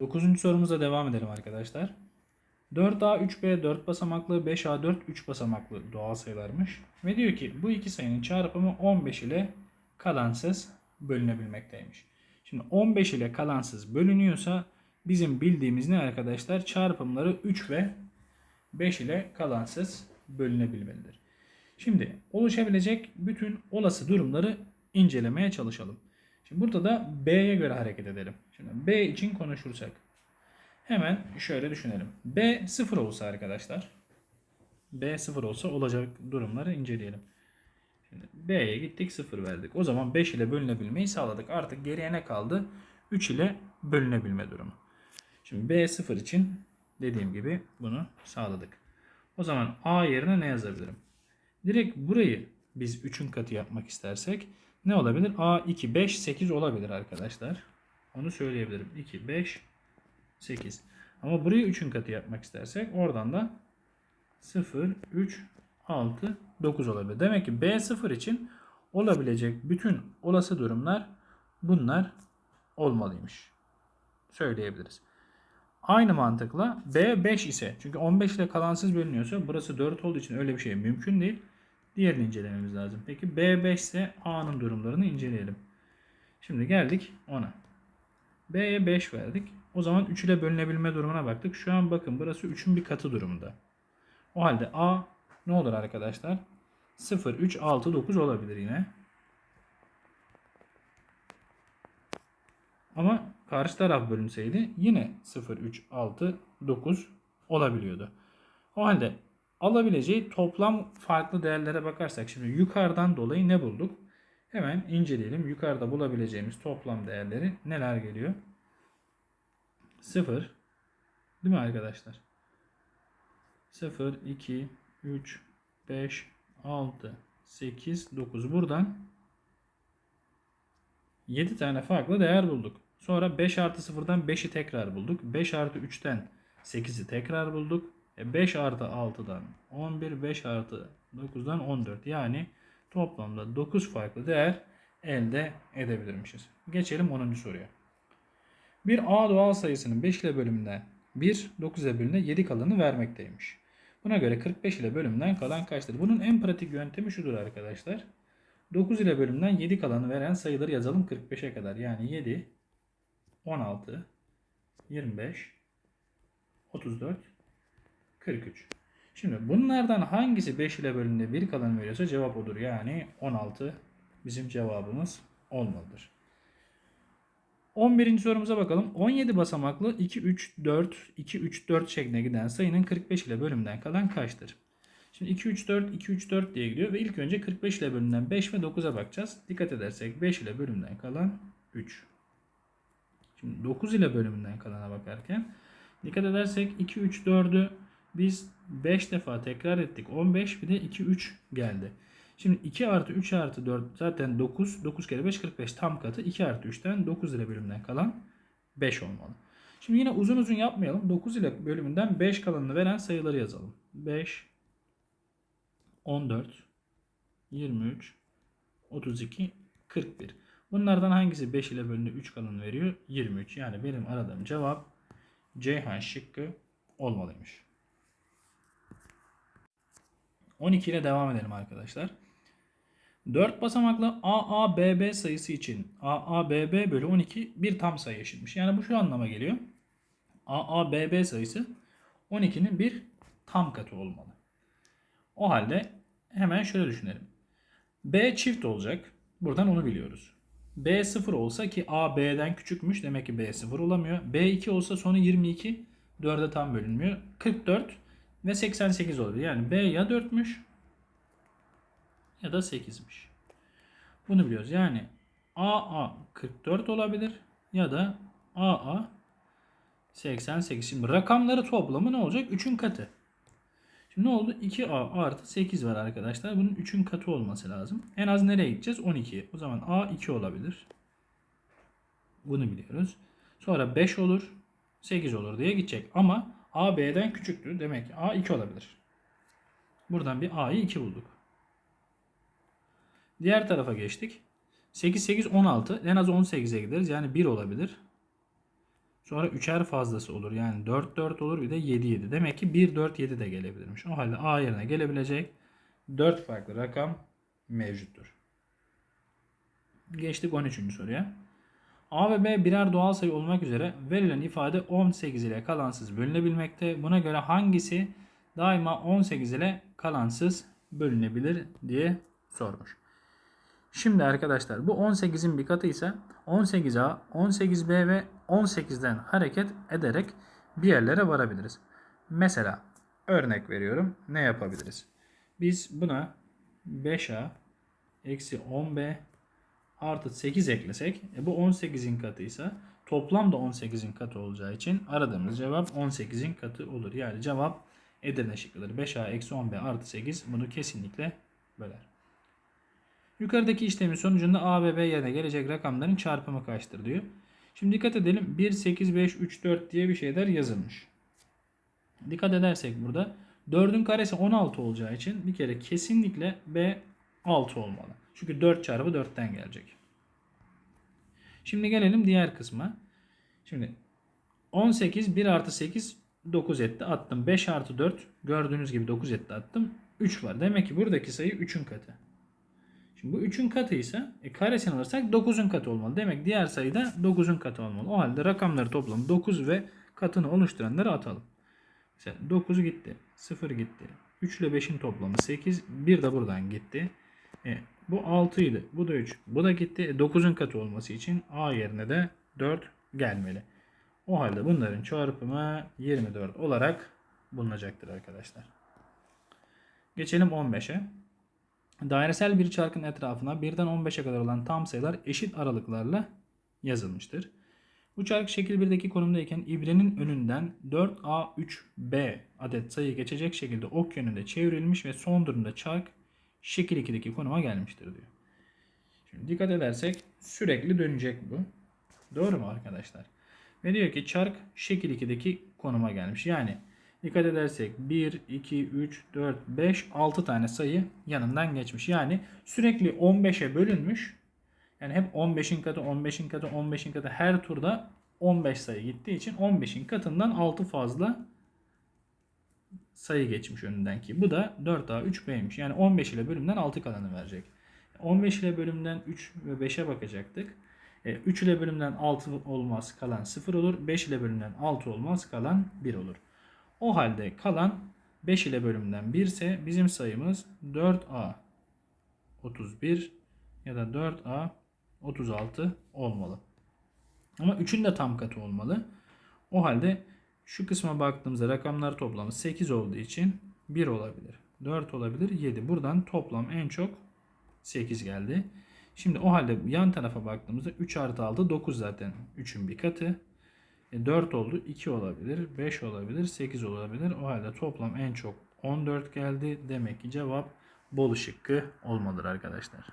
Dokuzuncu sorumuza devam edelim arkadaşlar. 4A 3B 4 basamaklı 5A 4 3 basamaklı doğal sayılarmış. Ve diyor ki bu iki sayının çarpımı 15 ile kalansız bölünebilmekteymiş. Şimdi 15 ile kalansız bölünüyorsa bizim bildiğimiz ne arkadaşlar? Çarpımları 3 ve 5 ile kalansız bölünebilmelidir. Şimdi oluşabilecek bütün olası durumları incelemeye çalışalım. Şimdi burada da B'ye göre hareket edelim. Şimdi B için konuşursak hemen şöyle düşünelim. B 0 olsa arkadaşlar B 0 olsa olacak durumları inceleyelim. Şimdi B'ye gittik 0 verdik. O zaman 5 ile bölünebilmeyi sağladık. Artık geriye ne kaldı? 3 ile bölünebilme durumu. Şimdi B 0 için dediğim gibi bunu sağladık. O zaman A yerine ne yazabilirim? Direkt burayı biz 3'ün katı yapmak istersek ne olabilir? A 2, 5, 8 olabilir arkadaşlar. Onu söyleyebilirim. 2, 5, 8. Ama burayı 3'ün katı yapmak istersek oradan da 0, 3, 6, 9 olabilir. Demek ki B0 için olabilecek bütün olası durumlar bunlar olmalıymış. Söyleyebiliriz. Aynı mantıkla B 5 ise çünkü 15 ile kalansız bölünüyorsa burası 4 olduğu için öyle bir şey mümkün değil. Diğerini incelememiz lazım. Peki B 5 ise A'nın durumlarını inceleyelim. Şimdi geldik ona. B'ye 5 verdik. O zaman 3 ile bölünebilme durumuna baktık. Şu an bakın burası 3'ün bir katı durumda. O halde A ne olur arkadaşlar? 0, 3, 6, 9 olabilir yine. Ama karşı taraf bölünseydi yine 0, 3, 6, 9 olabiliyordu. O halde alabileceği toplam farklı değerlere bakarsak şimdi yukarıdan dolayı ne bulduk? Hemen inceleyelim. Yukarıda bulabileceğimiz toplam değerleri neler geliyor? 0 değil mi arkadaşlar? 0, 2, 3, 5, 6, 8, 9. Buradan 7 tane farklı değer bulduk. Sonra 5 artı 0'dan 5'i tekrar bulduk. 5 artı 3'ten 8'i tekrar bulduk. E 5 artı 6'dan 11, 5 artı 9'dan 14. Yani toplamda 9 farklı değer elde edebilirmişiz. Geçelim 10. soruya. Bir A doğal sayısının 5 ile bölümünden 1, 9 ile bölümüne 7 kalanı vermekteymiş. Buna göre 45 ile bölümünden kalan kaçtır? Bunun en pratik yöntemi şudur arkadaşlar. 9 ile bölümden 7 kalanı veren sayıları yazalım 45'e kadar. Yani 7, 16, 25, 34, 43. Şimdi bunlardan hangisi 5 ile bölümünde 1 kalanı veriyorsa cevap odur. Yani 16 bizim cevabımız olmalıdır. 11. sorumuza bakalım. 17 basamaklı 2, 3, 4, 2, 3, 4 şeklinde giden sayının 45 ile bölümünden kalan kaçtır? Şimdi 2, 3, 4, 2, 3, 4 diye gidiyor ve ilk önce 45 ile bölümünden 5 ve 9'a bakacağız. Dikkat edersek 5 ile bölümünden kalan 3. Şimdi 9 ile bölümünden kalana bakarken dikkat edersek 2, 3, 4'ü biz 5 defa tekrar ettik. 15 bir de 2, 3 geldi. Şimdi 2 artı 3 artı 4 zaten 9. 9 kere 5 45 tam katı. 2 artı 3'ten 9 ile bölümünden kalan 5 olmalı. Şimdi yine uzun uzun yapmayalım. 9 ile bölümünden 5 kalanını veren sayıları yazalım. 5, 14, 23, 32, 41. Bunlardan hangisi 5 ile bölünde 3 kalanı veriyor? 23. Yani benim aradığım cevap Ceyhan şıkkı olmalıymış. 12 ile devam edelim arkadaşlar. 4 basamaklı AABB sayısı için AABB bölü 12 bir tam sayı eşitmiş. Yani bu şu anlama geliyor. AABB sayısı 12'nin bir tam katı olmalı. O halde hemen şöyle düşünelim. B çift olacak. Buradan onu biliyoruz. B 0 olsa ki A B'den küçükmüş. Demek ki B 0 olamıyor. B 2 olsa sonu 22. 4'e tam bölünmüyor. 44 ve 88 olabilir. Yani B ya 4'müş ya da 8'miş. Bunu biliyoruz. Yani AA 44 olabilir ya da AA 88. Şimdi rakamları toplamı ne olacak? 3'ün katı. Şimdi ne oldu? 2A artı 8 var arkadaşlar. Bunun 3'ün katı olması lazım. En az nereye gideceğiz? 12. O zaman A 2 olabilir. Bunu biliyoruz. Sonra 5 olur. 8 olur diye gidecek. Ama A B'den küçüktür. Demek ki A 2 olabilir. Buradan bir A'yı 2 bulduk. Diğer tarafa geçtik. 8, 8, 16. En az 18'e gideriz. Yani 1 olabilir. Sonra üçer fazlası olur. Yani 4 4 olur bir de 7 7. Demek ki 1 4 7 de gelebilirmiş. O halde A yerine gelebilecek 4 farklı rakam mevcuttur. Geçtik 13. soruya. A ve B birer doğal sayı olmak üzere verilen ifade 18 ile kalansız bölünebilmekte. Buna göre hangisi daima 18 ile kalansız bölünebilir diye sormuş. Şimdi arkadaşlar bu 18'in bir katı ise 18A, 18B ve 18'den hareket ederek bir yerlere varabiliriz. Mesela örnek veriyorum ne yapabiliriz? Biz buna 5A eksi 10B artı 8 eklesek e bu 18'in katıysa toplam da 18'in katı olacağı için aradığımız cevap 18'in katı olur. Yani cevap Edirne şıkkıdır. 5A eksi 10B artı 8 bunu kesinlikle böler. Yukarıdaki işlemin sonucunda A ve B yerine gelecek rakamların çarpımı kaçtır diyor. Şimdi dikkat edelim 1, 8, 5, 3, 4 diye bir şeyler yazılmış. Dikkat edersek burada 4'ün karesi 16 olacağı için bir kere kesinlikle B 6 olmalı. Çünkü 4 çarpı 4'ten gelecek. Şimdi gelelim diğer kısma. Şimdi 18 1 artı 8 9 etti attım. 5 artı 4 gördüğünüz gibi 9 etti attım. 3 var. Demek ki buradaki sayı 3'ün katı. Şimdi bu 3'ün katıysa e, karesini alırsak 9'un katı olmalı. Demek diğer sayı da 9'un katı olmalı. O halde rakamları toplam 9 ve katını oluşturanları atalım. Mesela 9 gitti. 0 gitti. 3 ile 5'in toplamı 8. 1 de buradan gitti. E, bu 6 idi. Bu da 3. Bu da gitti. E, 9'un katı olması için A yerine de 4 gelmeli. O halde bunların çarpımı 24 olarak bulunacaktır arkadaşlar. Geçelim 15'e. Dairesel bir çarkın etrafına birden 15'e kadar olan tam sayılar eşit aralıklarla yazılmıştır. Bu çark şekil 1'deki konumdayken ibrenin önünden 4A3B adet sayı geçecek şekilde ok yönünde çevrilmiş ve son durumda çark şekil 2'deki konuma gelmiştir diyor. Şimdi dikkat edersek sürekli dönecek bu. Doğru mu arkadaşlar? Ve diyor ki çark şekil 2'deki konuma gelmiş. Yani dikkat edersek 1, 2, 3, 4, 5, 6 tane sayı yanından geçmiş. Yani sürekli 15'e bölünmüş. Yani hep 15'in katı, 15'in katı, 15'in katı her turda 15 sayı gittiği için 15'in katından 6 fazla sayı geçmiş önünden ki. Bu da 4A 3B'ymiş. Yani 15 ile bölümden 6 kalanı verecek. 15 ile bölümden 3 ve 5'e bakacaktık. 3 ile bölümden 6 olmaz kalan 0 olur. 5 ile bölümden 6 olmaz kalan 1 olur. O halde kalan 5 ile bölümden 1 ise bizim sayımız 4A 31 ya da 4A 36 olmalı. Ama 3'ün de tam katı olmalı. O halde şu kısma baktığımızda rakamlar toplamı 8 olduğu için 1 olabilir. 4 olabilir. 7. Buradan toplam en çok 8 geldi. Şimdi o halde yan tarafa baktığımızda 3 artı 6 9 zaten 3'ün bir katı. E 4 oldu. 2 olabilir. 5 olabilir. 8 olabilir. O halde toplam en çok 14 geldi. Demek ki cevap Bolu şıkkı olmalıdır arkadaşlar.